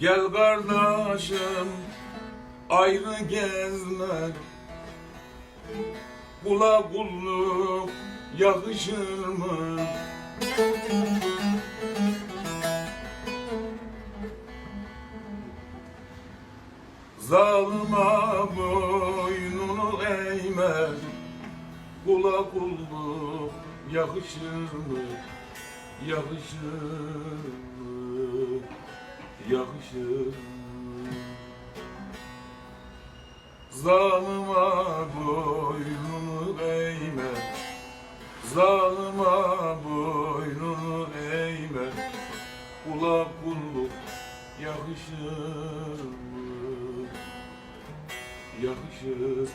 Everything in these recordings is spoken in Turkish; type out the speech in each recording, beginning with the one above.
Gel kardeşim ayrı gezme Kula kulluk yakışır mı? Zalıma boynunu eğme Kula kulluk yakışır mı? Yakışır? Yakışır? Zalıma boynunu eğme Zalıma boynunu eğme Kula kulluk yakışır? Yakışır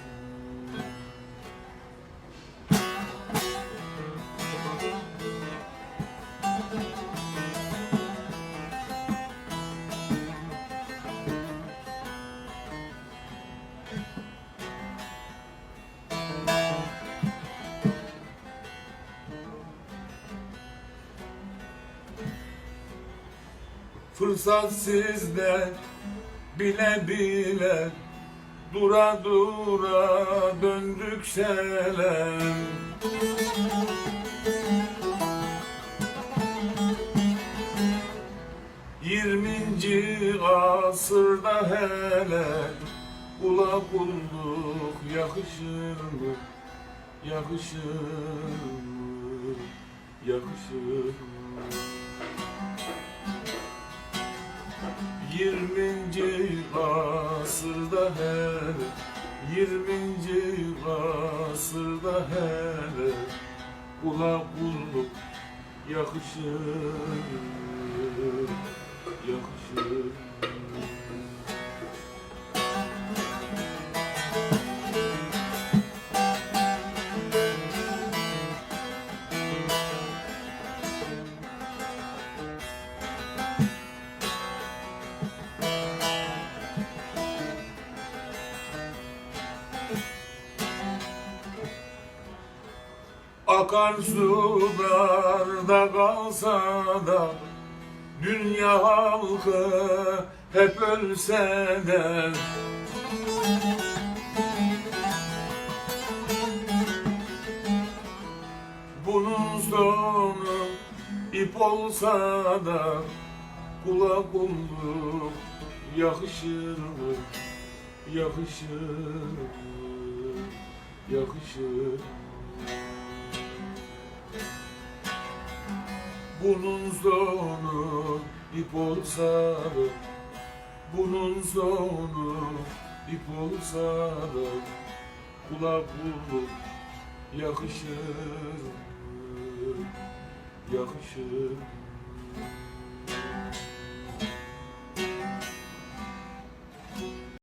Fırsat sizde bile bile Dura dura döndük selam Yirminci asırda hele Kula kulluk yakışır mı? Yakışır mı? Yakışır mı? Yirminci asırda hele Yirminci asırda hele Kula kulluk yakışır Yakışır Akan sularda kalsa da Dünya halkı hep ölse de Bunun sonu ip olsa da Kula kulluk yakışır mı? Yakışır mı? Yakışır mı? Bunun sonu ip olsa Bunun sonu ip olsa Kula kulluk yakışır Yakışır